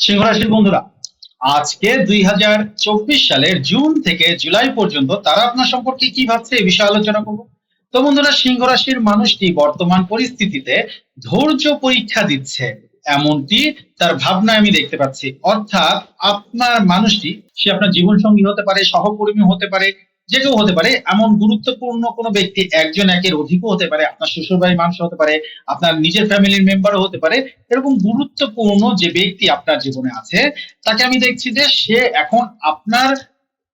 সিংহ রাশির বন্ধুরা, আজকে দুই সালের জুন থেকে জুলাই পর্যন্ত তারা আপনার সম্পর্কে কি ভাবছে এই বিষয়ে আলোচনা করব। তো বন্ধুরা, সিংহ রাশির মানুষটি বর্তমান পরিস্থিতিতে ধৈর্য পরীক্ষা দিচ্ছে। এমনটি তার ভাবনায় আমি দেখতে পাচ্ছি। অর্থাৎ আপনার মানুষটি, সে আপনার জীবন সঙ্গী হতে পারে, সহকর্মী হতে পারে যে কেউ হতে পারে, এমন গুরুত্বপূর্ণ কোনো ব্যক্তি একজন একের অধিকও হতে পারে, আপনার শ্বশুরবাড়ির মানুষ হতে পারে, আপনার নিজের ফ্যামিলির মেম্বারও হতে পারে, এরকম গুরুত্বপূর্ণ যে ব্যক্তি আপনার জীবনে আছে, তাকে আমি দেখছি যে সে এখন আপনার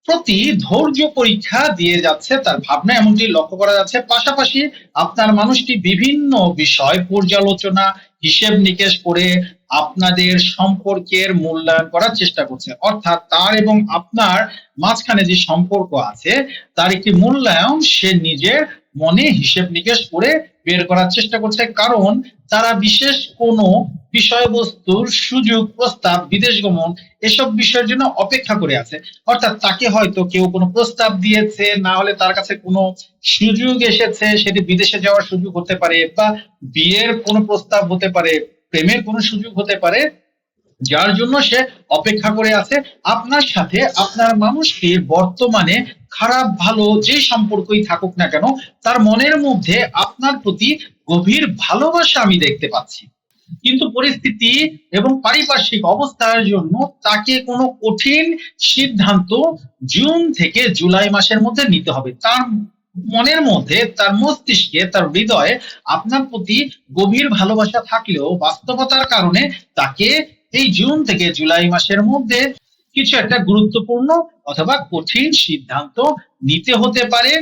প্রতি ধৈর্য পরীক্ষা দিয়ে যাচ্ছে, তার ভাবনা এমনটি লক্ষ্য করা যাচ্ছে। পাশাপাশি আপনার মানুষটি বিভিন্ন বিষয় পর্যালোচনা, হিসেব নিকেশ করে আপনাদের সম্পর্কের মূল্যায়ন করার চেষ্টা করছে। অর্থাৎ তার এবং আপনার মাঝখানে যে সম্পর্ক আছে, তার একটি মূল্যায়ন সে নিজের মনে হিসেব নিকেশ করে বের করার চেষ্টা করছে। কারণ তারা বিশেষ কোনো বিষয়বস্তুর সুযোগ, প্রস্তাব, বিদেশ গমন এসব বিষয়ের জন্য অপেক্ষা করে আছে। অর্থাৎ তাকে হয়তো কেউ কোনো প্রস্তাব দিয়েছে, না হলে তার কাছে কোনো সুযোগ এসেছে, সেটি বিদেশে যাওয়ার সুযোগ হতে পারে বা বিয়ের কোনো প্রস্তাব হতে পারে। প্রেমের কোনো সুযোগ হতে পারে, যার জন্য সে অপেক্ষা করে আছে। আপনার সাথে আপনার মানুষটি বর্তমানে খারাপ, ভালো যে সম্পর্কই থাকুক না কেন, তার মনের মধ্যে আপনার প্রতি গভীর ভালোবাসা আমি দেখতে পাচ্ছি। কিন্তু পরিস্থিতি এবং পারিপার্শ্বিক অবস্থার জন্য তাকে কোনো কঠিন সিদ্ধান্ত জুন থেকে জুলাই মাসের মধ্যে নিতে হবে। তার মনের মধ্যে, তার মস্তিষ্কে, তার হৃদয়ে আপনার প্রতি গভীর ভালোবাসা থাকলেও বাস্তবতার কারণে তাকে এই জুন থেকে জুলাই মাসের মধ্যে কিছু একটা গুরুত্বপূর্ণ অথবা কঠিন সিদ্ধান্ত নিতে হতে পারে,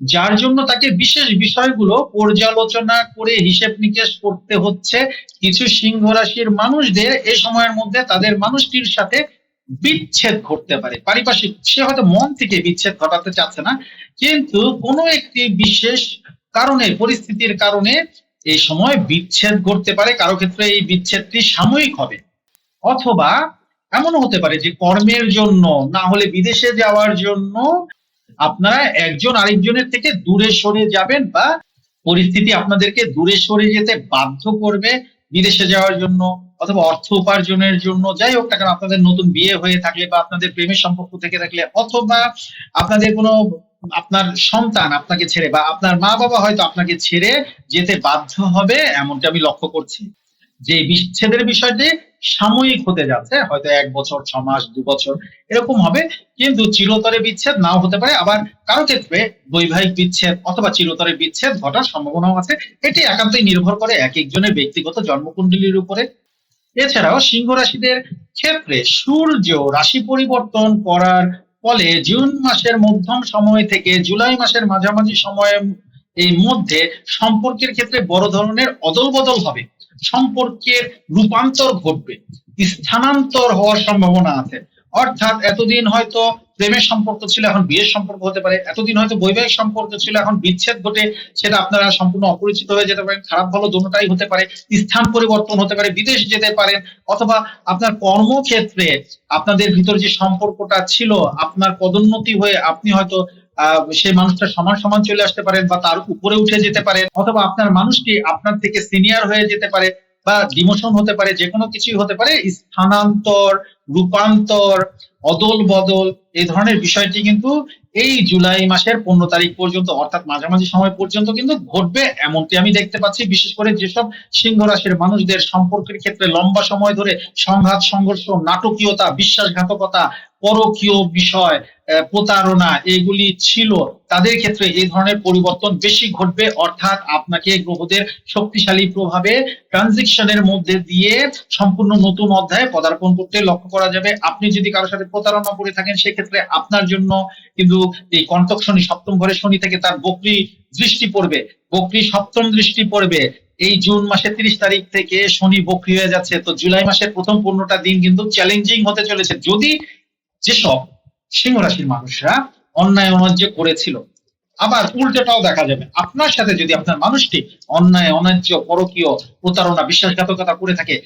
যার জন্য তাকে বিশেষ বিষয়গুলো পর্যালোচনা করে হিসেব নিকেশ করতে হচ্ছে। কিছু সিংহ রাশির মানুষদের এ সময়ের মধ্যে তাদের মানুষটির সাথে বিচ্ছেদ ঘটতে পারে। পারিপার্শ্বিক, সে হয়তো মন থেকে বিচ্ছেদ ঘটাতে চাচ্ছে না, কিন্তু কোনো একটি বিশেষ কারণে, পরিস্থিতির কারণে এই সময় বিচ্ছেদ ঘটতে পারে। কারও ক্ষেত্রে এই বিচ্ছেদটি সাময়িক হবে। অথবা এমনও হতে পারে যে কর্মের জন্য, না হলে বিদেশে যাওয়ার জন্য আপনারা একজন আরেকজনের থেকে দূরে সরে যাবেন বা পরিস্থিতি আপনাদেরকে দূরে সরে যেতে বাধ্য করবে বিদেশে যাওয়ার জন্য। অথবা অর্থ উপার্জনের জন্য, যাই হোক কেন, আপনাদের নতুন বিয়ে হয়ে থাকলে বা আপনাদের প্রেমের সম্পর্ক থেকে থাকলে, অথবা আপনাদের কোনো, আপনার সন্তান আপনাকে ছেড়ে বা আপনার মা বাবা হয়তো আপনাকে ছেড়ে যেতে বাধ্য হবে, এমনটা আমি লক্ষ্য করছি। যে বিচ্ছেদের বিষয়টি সাময়িক হতে যাচ্ছে, হয়তো এক বছর, ছ মাস, দু বছর, এরকম হবে, কিন্তু চিরতরে বিচ্ছেদ নাও হতে পারে। আবার কারও ক্ষেত্রে বৈবাহিক বিচ্ছেদ অথবা চিরতরে বিচ্ছেদ ঘটার সম্ভাবনাও আছে। এটি একান্তই নির্ভর করে এক একজনের ব্যক্তিগত জন্মকুণ্ডলীর উপরে। এছাড়াও সিংহ রাশিদের ক্ষেত্রে সূর্য রাশি পরিবর্তন করার ফলে জুন মাসের মধ্যম সময় থেকে জুলাই মাসের মাঝামাঝি সময়ের এই মধ্যে সম্পর্কের ক্ষেত্রে বড় ধরনের অদল বদল হবে। সম্পর্কের রূপান্তর ঘটবে, স্থানান্তর হওয়ার সম্ভাবনা আছে। অর্থাৎ এতদিন হয়তো প্রেমের সম্পর্ক ছিল, এখন বিয়ের সম্পর্ক হতে পারে। এতদিন হয়তো বৈবাহিক সম্পর্ক ছিল, এখন বিচ্ছেদ ঘটে, সেটা আপনারা সম্পূর্ণ অপরিচিত হয়ে যেতে পারেন। খারাপ ভালো দুটোটাই হতে পারে, স্থান পরিবর্তন হতে পারে, বিদেশ যেতে পারেন, অথবা আপনার কর্মক্ষেত্রে আপনাদের ভিতর যে সম্পর্কটা ছিল, আপনার পদোন্নতি হয়ে আপনি হয়তো সেই মানুষটা সমান সমান চলে আসতে পারেন বা তার উপরে উঠে যেতে পারেন, অথবা আপনার মানুষটি আপনার থেকে সিনিয়র হয়ে যেতে পারে বা ডিমোশন হতে পারে যে কোনো কিছুই হতে পারে, স্থানান্তর রূপান্তর, অদল বদল, এই ধরনের বিষয়টি কিন্তু এই জুলাই মাসের পনেরো তারিখ পর্যন্ত, অর্থাৎ মাঝামাঝি সময় পর্যন্ত কিন্তু ঘটবে এমনটি আমি দেখতে পাচ্ছি। বিশেষ করে যেসব সিংহ রাশির মানুষদের সম্পর্কের ক্ষেত্রে লম্বা সময় ধরে সংঘাত, সংঘর্ষ, নাটকীয়তা, বিশ্বাসঘাতকতা পরকীয় বিষয় প্রতারণা এগুলি ছিল। তাদের ক্ষেত্রে এই ধরনের পরিবর্তন বেশি ঘটবে। অর্থাৎ আপনাকে গ্রহদের শক্তিশালী প্রভাবে ট্রানজিকশনের মধ্যে দিয়ে সম্পূর্ণ নতুন অধ্যায়ে পদার্পণ করতে লক্ষ্য করা যাবে। আপনি যদি কারোর সাথে প্রতারণা করে থাকেন, সেক্ষেত্রে আপনার জন্য কিন্তু এই কণ্টক শনি সপ্তম ঘরে শনি থেকে তার বকরি দৃষ্টি পড়বে। বকরি সপ্তম দৃষ্টি পড়বে। এই জুন মাসের তিরিশ তারিখ থেকে শনি বকরি হয়ে যাচ্ছে। তো জুলাই মাসের প্রথম পনেরোটা দিন কিন্তু চ্যালেঞ্জিং হতে চলেছে। যদি যেসব সিংহ রাশির মানুষরা অন্যায় অনার্য করেছিল। আবার উল্টোটাও দেখা যাবে। আপনার সাথে যদি আপনার মানুষটি অন্যায় অনার্য পরকীয় প্রতারণা, বিশ্বাসঘাতকতা করে থাকে,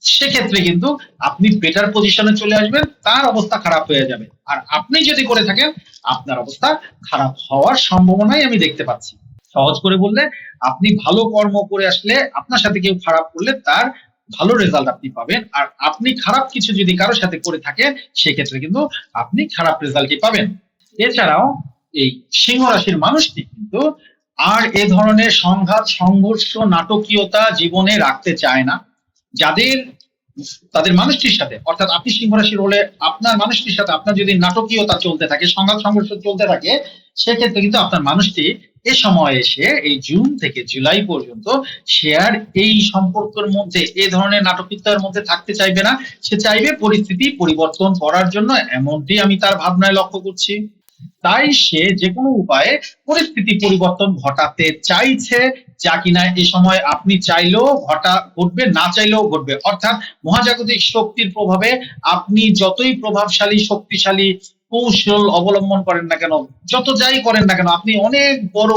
সেক্ষেত্রে কিন্তু আপনি বেটার পজিশনে চলে আসবেন, তার অবস্থা খারাপ হয়ে যাবে। আর আপনি যদি করে থাকেন, আপনার অবস্থা খারাপ হওয়ার সম্ভাবনাই আমি দেখতে পাচ্ছি। সহজ করে বললে, আপনি ভালো কর্ম করে আসলে আপনার সাথে কেউ খারাপ করলে তার ভালো রেজাল্ট আপনি পাবেন। আর আপনি খারাপ কিছু যদি কারোর সাথে করে থাকেন, সেক্ষেত্রে কিন্তু আপনি খারাপ রেজাল্টই পাবেন। এছাড়াও এই সিংহ রাশির মানুষটি কিন্তু আর এ ধরনের সংঘাত, সংঘর্ষ, নাটকীয়তা জীবনে রাখতে চায় না। যাদের, তাদের মানুষটির সাথে, অর্থাৎ আপনি সিংহ রাশির হলে আপনার মানুষটির সাথে আপনার যদি নাটকীয়তা চলতে থাকে, সংঘাত, সংঘর্ষ চলতে থাকে, সেক্ষেত্রে কিন্তু আপনার মানুষটি এ সময় এসে এই জুন থেকে জুলাই পর্যন্ত সে আর এই সম্পর্কের মধ্যে, এ ধরনের নাটকীয়তার মধ্যে থাকতে চাইবে না। সে চাইবে পরিস্থিতি পরিবর্তন করার জন্য এমনটি আমি তার ভাবনায় লক্ষ্য করছি। তাই সে যে কোনো উপায়ে পরিস্থিতি পরিবর্তন ঘটাতে চাইছে, যা কিনা এ সময় আপনি চাইলেও ঘটা, ঘটবে, না চাইলেও ঘটবে। অর্থাৎ মহাজাগতিক শক্তির প্রভাবে আপনি যতই প্রভাবশালী, শক্তিশালী কৌশল অবলম্বন করেন না কেন? যত যাই করেন না কেন, আপনি অনেক বড়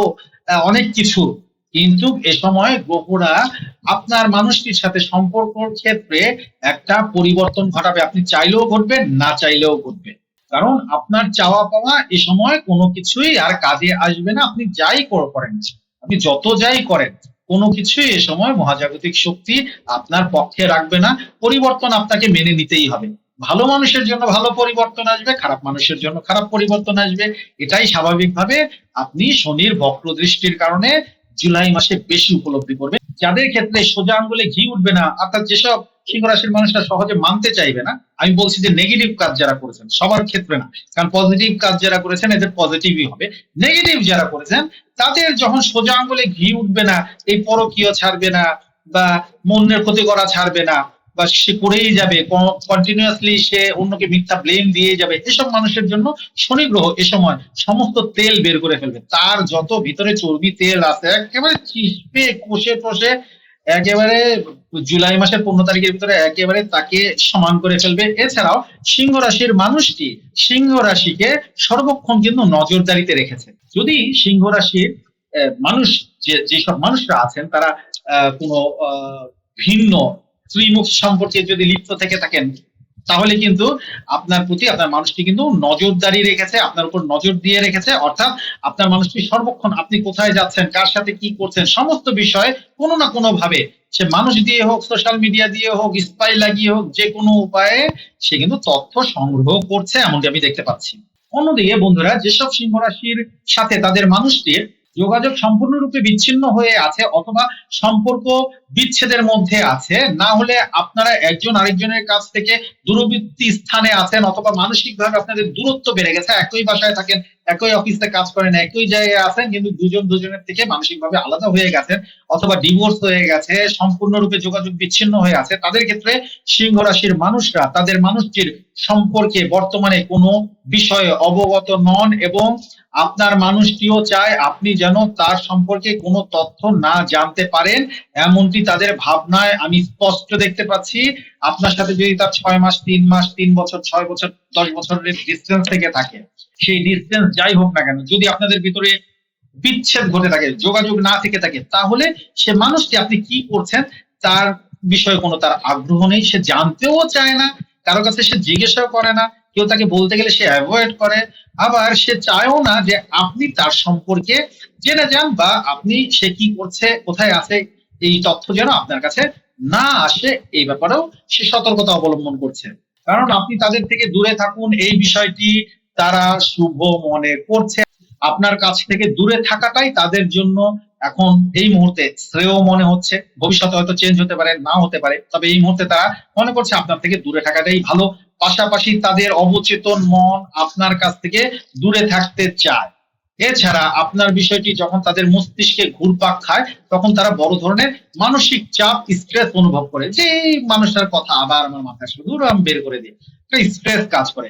অনেক কিছু। কিন্তু এ সময় গ্রহরা আপনার মানুষটির সাথে সম্পর্কর ক্ষেত্রে একটা পরিবর্তন ঘটাবে। আপনি চাইলেও ঘটবে, না চাইলেও ঘটবে। কারণ আপনার চাওয়া পাওয়া এ সময় কোনো কিছুই আর কাজে আসবে না। আপনি যাই কর- করেন। আপনি যত যাই করেন, কোনো কিছুই এ সময় মহাজাগতিক শক্তি আপনার পক্ষে রাখবে না। পরিবর্তন আপনাকে মেনে নিতেই হবে। ভালো মানুষের জন্য ভালো পরিবর্তন আসবে, খারাপ মানুষের জন্য খারাপ পরিবর্তন আসবে। এটাই স্বাভাবিকভাবে আপনি শনির বক্র দৃষ্টির কারণে জুলাই মাসে বেশি উপলব্ধি করবে যাদের ক্ষেত্রে সোজা আঙ্গুলে ঘি উঠবে না, অর্থাৎ যেসব সিংহ রাশির মানুষরা সহজে মানতে চাইবে না, আমি বলছি যে নেগেটিভ কাজ যারা করেছেন, সবার ক্ষেত্রে না, কারণ পজিটিভ কাজ যারা করেছেন, এদের পজিটিভই হবে। নেগেটিভ যারা করেছেন, তাদের যখন সোজা আঙ্গুলে ঘি উঠবে না, এই পরকীয় ছাড়বে না, বা মনের ক্ষতি করা ছাড়বে না বা সে করেই যাবে কন্টিনিউয়াসলি সে অন্যকে মিথ্যা ব্লেম দিয়ে যাবে, এসব মানুষের জন্য শনি গ্রহ এ সময় সমস্ত তেল বের করে ফেলবে। তার যত ভিতরে চর্বি তেল আছে, একেবারে চিপে কষে টষে, একেবারে জুলাই মাসের পনেরো তারিখের ভিতরে একেবারে তাকে সমান করে ফেলবে। এছাড়াও সিংহ রাশির মানুষটি সিংহ রাশিকে সর্বক্ষণ কিন্তু নজরদারিতে রেখেছে। যদি সিংহ রাশির মানুষ যে, যেসব মানুষরা আছেন, তারা কোনো ভিন্ন ত্রিমুখ সম্পর্কে যদি লিপ্ত থেকে থাকেন, তাহলে কিন্তু আপনার প্রতি, আপনার মানুষটি কিন্তু নজরদারি রেখেছে, আপনার উপর নজর দিয়ে রেখেছে, অর্থাৎ আপনার মানুষটি সর্বক্ষণ আপনি কোথায় যাচ্ছেন, কার সাথে কি করছেন, সমস্ত বিষয়ে কোনো না কোনো ভাবে সে মানুষ দিয়ে হোক সোশ্যাল মিডিয়া দিয়ে হোক স্পাই লাগিয়ে হোক, যে কোনো উপায়ে সে কিন্তু তথ্য সংগ্রহ করছে, এমনটি আমি দেখতে পাচ্ছি। অন্যদিকে বন্ধুরা, যেসব সিংহ রাশির সাথে তাদের মানুষটির যোগাযোগ সম্পূর্ণরূপে বিচ্ছিন্ন হয়ে আছে অথবা সম্পর্ক বিচ্ছেদের মধ্যে আছে। না হলে আপনারা একজন আরেকজনের কাছ থেকে দূরবর্তী স্থানে আছেন অথবা মানসিক ভাবে আপনাদের দূরত্ব বেড়ে গেছে। একই বাসায় থাকেন, একই অফিসে কাজ করেন, একই জায়গায় আছেন, কিন্তু দুজন দুজনের থেকে মানসিক ভাবে আলাদা হয়ে গেছেন অথবা ডিভোর্স হয়ে গেছে, সম্পূর্ণরূপে যোগাযোগ বিচ্ছিন্ন হয়ে আছে। তাদের ক্ষেত্রে সিংহ রাশির মানুষরা তাদের মানুষটির সম্পর্কে বর্তমানে কোনো বিষয়ে অবগত নন এবং আপনার মানুষটিও চায় আপনি যেন তার সম্পর্কে কোনো তথ্য না জানতে পারেন, এমনটি তাদের ভাবনায় আমি স্পষ্ট দেখতে পাচ্ছি। আপনার সাথে যদি তার ছয় মাস, তিন মাস, তিন বছর, ছয় বছর, দশ বছরের ডিস্টেন্স থেকে থাকে, সেই ডিস্টেন্স যাই হোক না কেন, যদি আপনাদের ভিতরে বিচ্ছেদ ঘটে থাকে, যোগাযোগ না থেকে থাকে, তাহলে সে মানুষটি আপনি কি করছেন তার বিষয়ে কোনো তার আগ্রহ নেই, সে জানতেও চায় না, কারও কাছে সে জিজ্ঞাসাও করে না। কেউ তাকে বলতে গেলে সে অ্যাভয়েড করে। আবার সে চায়ও না যে আপনি তার সম্পর্কে জেনে যান বা আপনি সে কি করছে, কোথায় আছে, এই তথ্য যেন আপনার কাছে না আসে, এই ব্যাপারেও সে সতর্কতা অবলম্বন করছে। কারণ আপনি তাদের থেকে দূরে থাকুন, এই বিষয়টি তারা শুভ মনে করছে। আপনার কাছ থেকে দূরে থাকাটাই তাদের জন্য এখন এই মুহূর্তে শ্রেয় মনে হচ্ছে। ভবিষ্যতে হয়তো চেঞ্জ হতে পারে না হতে পারে। তবে এই মুহূর্তে তারা মনে করছে আপনার থেকে দূরে থাকাটাই ভালো। পাশাপাশি তাদের অবচেতন মন আপনার কাছ থেকে দূরে থাকতে চায়। এছাড়া আপনার বিষয়টি যখন তাদের মস্তিষ্কে ঘুরপাক খায়, তখন তারা বড় ধরনের মানসিক চাপ স্ট্রেস অনুভব করে। যে মানুষটার কথা আবার আমার মাথায় আসলে দূর আমি বের করে দিই। স্ট্রেস কাজ করে।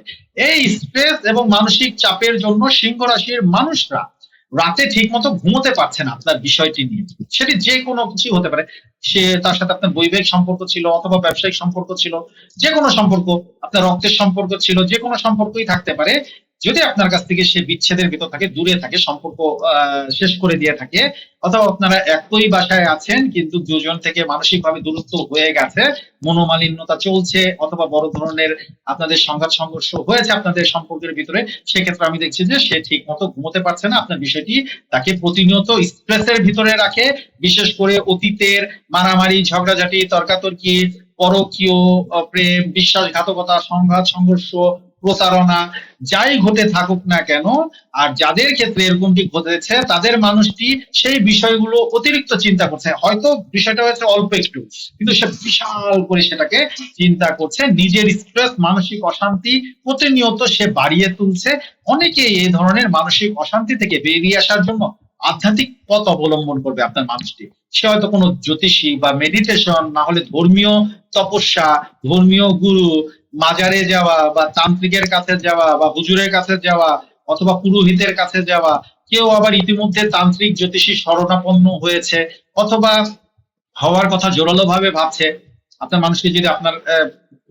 এই স্ট্রেস এবং মানসিক চাপের জন্য সিংহ রাশির মানুষরা রাতে ঠিক মতো ঘুমোতে পারছে না আপনার বিষয়টি নিয়ে। সেটি যে কোনো কিছু হতে পারে। সে তার সাথে আপনার বৈবাহিক সম্পর্ক ছিল অথবা ব্যবসায়িক সম্পর্ক ছিল, যে কোনো সম্পর্ক, আপনার রক্তের সম্পর্ক ছিল, যে কোনো সম্পর্কই থাকতে পারে। যদি আপনার কাছ থেকে সে বিচ্ছেদের ভিতর থাকে দূরে থাকে, সম্পর্ক শেষ করে দিয়ে থাকে, অথবা আপনারা একই বাসায় আছেন, কিন্তু দুজন থেকে মানসিকভাবে দূরত্ব হয়ে গেছে, মনোমালিন্যতা চলছে, অথবা বড় ধরনের আপনাদের সংঘাত, সংঘর্ষ হয়েছে আপনাদের সম্পর্কের ভিতরে, সেক্ষেত্রে আমি দেখছি যে সে ঠিক মতো ঘুমোতে পারছে না। আপনার বিষয়টি তাকে প্রতিনিয়ত স্ট্রেসের ভিতরে রাখে, বিশেষ করে অতীতের মারামারি, ঝগড়াঝাটি, তর্কাতর্কি, পরকীয় প্রেম, বিশ্বাসঘাতকতা, সংঘাত, সংঘর্ষ প্রতারণা, যাই ঘটে থাকুক না কেন, আর যাদের ক্ষেত্রে এরকমটি ঘটেছে, তাদের মানুষটি সেই বিষয়গুলো অতিরিক্ত চিন্তা করছে। হয়তো বিষয়টা হয়েছে অল্প একটু, কিন্তু সে বিশাল করে সেটাকে চিন্তা করছে। নিজের স্ট্রেস মানসিক অশান্তি প্রতিনিয়ত সে বাড়িয়ে তুলছে। অনেকে এই ধরনের মানসিক অশান্তি থেকে বেরিয়ে আসার জন্য আধ্যাত্মিক পথ অবলম্বন করবে আপনার মানুষটি। সে হয়তো কোনো জ্যোতিষী বা মেডিটেশন না হলে ধর্মীয় তপস্যা, ধর্মীয় গুরু মাজারে যাওয়া বা তান্ত্রিকের কাছে যাওয়া বা হুজুরের কাছে যাওয়া অথবা পুরোহিতের কাছে যাওয়া, কেউ আবার ইতিমধ্যে তান্ত্রিক জ্যোতিষী শরণাপন্ন হয়েছে অথবা হওয়ার কথা জোরালো ভাবে ভাবছে। আপনার মানুষকে যদি আপনার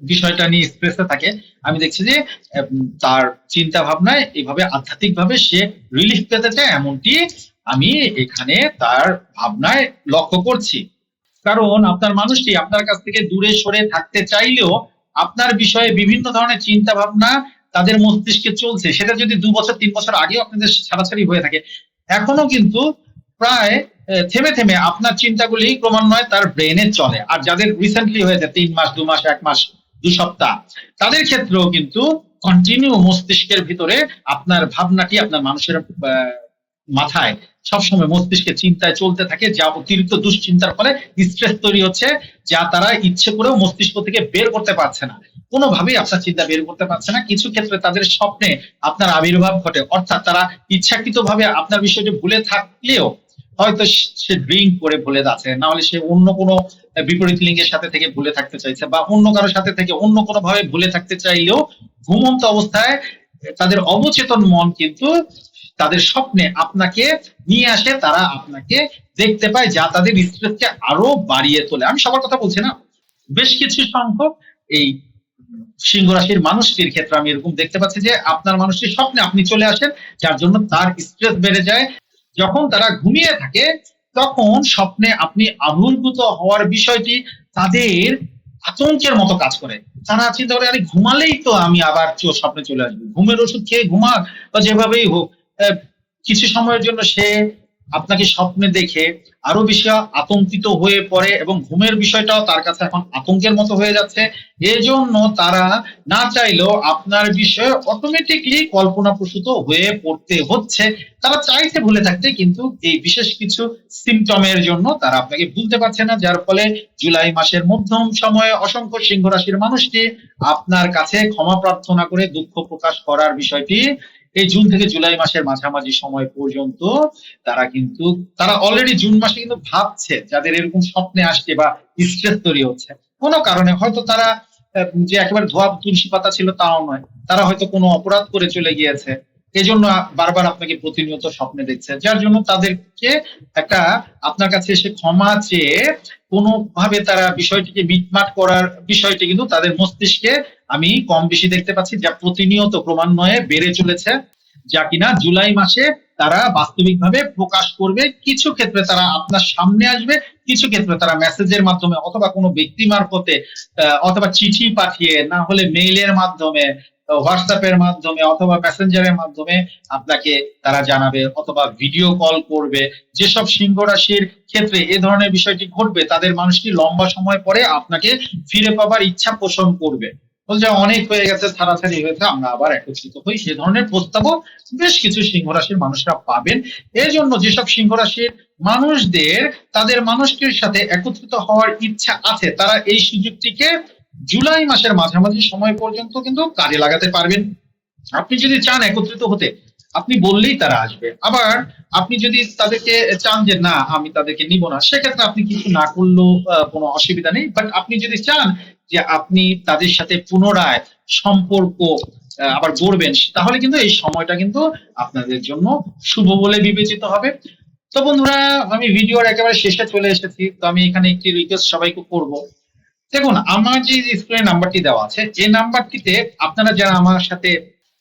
বিষয়টা নিয়ে স্ট্রেসে থাকে, আমি দেখছি যে তার চিন্তা ভাবনায় এইভাবে আধ্যাত্মিক ভাবে সে রিলিফ পেতে চায়, এমনটি আমি এখানে তার ভাবনায় লক্ষ্য করছি। কারণ আপনার মানুষটি আপনার কাছ থেকে দূরে সরে থাকতে চাইলেও আপনার বিষয়ে বিভিন্ন ধরনের চিন্তা ভাবনা তাদের মস্তিষ্কে চলছে। সেটা যদি দু বছর, তিন বছর আগেও আপনাদের ছাড়াছাড়ি হয়ে থাকে, এখনও কিন্তু প্রায় থেমে থেমে আপনার চিন্তাগুলি ক্রমান্বয়ে তার ব্রেনে চলে। আর যাদের রিসেন্টলি হয়েছে, তিন মাস, দু মাস, এক মাস, দু সপ্তাহ, তাদের ক্ষেত্রেও কিন্তু কন্টিনিউ মস্তিষ্কের ভিতরে আপনার ভাবনাটি আপনার মানুষের মাথায়। সবসময় মস্তিষ্কে চিন্তায় চলতে থাকে, যা অতিরিক্ত দুশ্চিন্তার ফলে স্ট্রেস তৈরি হচ্ছে, যা তারা ইচ্ছে করেও মস্তিষ্ক থেকে বের করতে পারছে না। কোনোভাবেই আপনার চিন্তা বের করতে পারছে না। কিছু ক্ষেত্রে তাদের স্বপ্নে আপনার আবির্ভাব ঘটে। অর্থাৎ তারা ইচ্ছাকৃত ভাবে আপনার বিষয়টি ভুলে থাকলেও হয়তো সে ড্রিঙ্ক করে ভুলে যাচ্ছে। না হলে সে অন্য কোনো বিপরীত লিঙ্গের সাথে থেকে ভুলে থাকতে চাইছে বা অন্য কারোর সাথে থেকে অন্য কোনো ভাবে ভুলে থাকতে চাইলেও ঘুমন্ত অবস্থায় তাদের অবচেতন মন কিন্তু তাদের স্বপ্নে আপনাকে নিয়ে আসে, তারা আপনাকে দেখতে পায়, যা তাদের স্ট্রেসকে আরও বাড়িয়ে তোলে। আমি সবার কথা বলছি না। বেশ কিছু সংখ্যক এই সিংহ রাশির মানুষটির ক্ষেত্রে আমি এরকম দেখতে পাচ্ছি যে, আপনার মানুষটির স্বপ্নে আপনি চলে আসেন, যার জন্য তার স্ট্রেস বেড়ে যায়। যখন তারা ঘুমিয়ে থাকে, তখন স্বপ্নে আপনি আবির্ভূত হওয়ার বিষয়টি তাদের আতঙ্কের মতো কাজ করে। তারা চিন্তা করে, আরে, ঘুমালেই তো আমি আবার চোর স্বপ্নে চলে আসব। ঘুমের ওষুধ খেয়ে ঘুমাক, বা যেভাবেই হোক কিছু সময়ের জন্য সে আপনাকে স্বপ্নে দেখে আরও বেশি আতঙ্কিত হয়ে পড়ে এবং ঘুমের বিষয়টাও তার কাছে এখন আতঙ্কের মতো হয়ে যাচ্ছে। এজন্য তারা না চাইলেও আপনার বিষয়ে অটোমেটিকলি কল্পনা প্রসূত হয়ে পড়তে হচ্ছে। তারা চাইছে ভুলে থাকতে, কিন্তু এই বিশেষ কিছু সিমটমের জন্য তারা আপনাকে ভুলতে পারছে না, যার ফলে জুলাই মাসের মধ্যম সময়ে অসংখ্য সিংহ রাশির মানুষটি আপনার কাছে ক্ষমা প্রার্থনা করে দুঃখ প্রকাশ করার বিষয়টি এই জুন থেকে জুলাই মাসের মাঝামাঝি সময় পর্যন্ত তারা কিন্তু, তারা অলরেডি জুন মাসে কিন্তু ভাবছে যাদের এরকম স্বপ্নে আসছে বা স্ট্রেস তৈরি হচ্ছে। কোনো কারণে, হয়তো তারা যে একেবারে ধোয়া তুলসী পাতা ছিল তাও নয়, তারা হয়তো কোনো অপরাধ করে চলে গিয়েছে। এজন্য বারবার আপনাকে প্রতিনিয়ত স্বপ্নে দেখছে, যার জন্য তাদেরকে একটা, আপনার কাছে এসে ক্ষমা চেয়ে কোনো ভাবে তারা বিষয়টিকে মিটমাট করার বিষয়টি কিন্তু তাদের মস্তিষ্কে আমি কম বেশি দেখতে পাচ্ছি যা প্রতিনিয়ত ক্রমান্বয়ে বেড়ে চলেছে, যা কিনা জুলাই মাসে তারা বাস্তবিকভাবে প্রকাশ করবে। কিছু ক্ষেত্রে তারা আপনার সামনে আসবে, কিছু ক্ষেত্রে তারা মেসেজের মাধ্যমে অথবা কোনো ব্যক্তি মারফতে অথবা চিঠি পাঠিয়ে, না হলে মেইলের মাধ্যমে হোয়াটসঅ্যাপের মাধ্যমে অথবা মেসেঞ্জারের মাধ্যমে আপনাকে তারা জানাবে অথবা ভিডিও কল করবে। যেসব সিংহ রাশির ক্ষেত্রে এ ধরনের বিষয়টি ঘটবে, তাদের মানুষটি লম্বা সময় পরে আপনাকে ফিরে পাবার ইচ্ছা পোষণ করবে? বলছে, অনেক হয়ে গেছে ছাড়াছাড়ি হয়েছে, আমরা আবার একত্রিত হই। সে ধরনের প্রস্তাবও বেশ কিছু সিংহ রাশির মানুষরা পাবেন। এই জন্য যেসব সিংহ রাশির মানুষদের, তাদের মানুষটির সাথে একত্রিত হওয়ার ইচ্ছা আছে, তারা এই সুযোগটিকে জুলাই মাসের মাঝামাঝি সময় পর্যন্ত কিন্তু কাজে লাগাতে পারবেন। আপনি যদি চান একত্রিত হতে আপনি বললেই তারা আসবে। আবার আপনি যদি তাদেরকে চান যে, না, আমি তাদেরকে নিব না, সেক্ষেত্রে আপনি কিছু না করলেও কোনো অসুবিধা নেই। বাট আপনি যদি চান যে, আপনি তাদের সাথে পুনরায় সম্পর্ক আবার গড়বেন, তাহলে কিন্তু এই সময়টা কিন্তু আপনাদের জন্য শুভ বলে বিবেচিত হবে। তো বন্ধুরা, আমি ভিডিওর একেবারে শেষে চলে এসেছি। তো আমি এখানে একটি রিকোয়েস্ট সবাইকে করব। দেখুন, আমার যে স্ক্রিনে নাম্বারটি দেওয়া আছে, এই নাম্বারটিতে আপনারা যারা আমার সাথে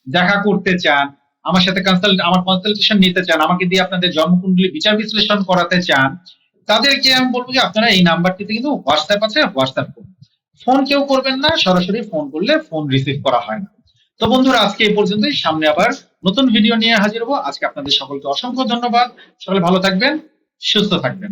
দেখা করতে চান আমার সাথে কনসাল্ট আমার কনসালটেশন নিতে চান, আমাকে দিয়ে আপনাদের জন্মকুণ্ডলী বিচার বিশ্লেষণ করাতে চান, তাদেরকে আমি বলব যে আপনারা এই নাম্বারটিতে কিন্তু হোয়াটসঅ্যাপ আছে হোয়াটসঅ্যাপ করুন। ফোন কেউ করবেন না, সরাসরি ফোন করলে ফোন রিসিভ করা হয় না। তো বন্ধুরা, আজকে এই পর্যন্তই, সামনে আবার নতুন ভিডিও নিয়ে হাজির হব। আজকে আপনাদের সকলকে অসংখ্য ধন্যবাদ। সকলে ভালো থাকবেন, সুস্থ থাকবেন।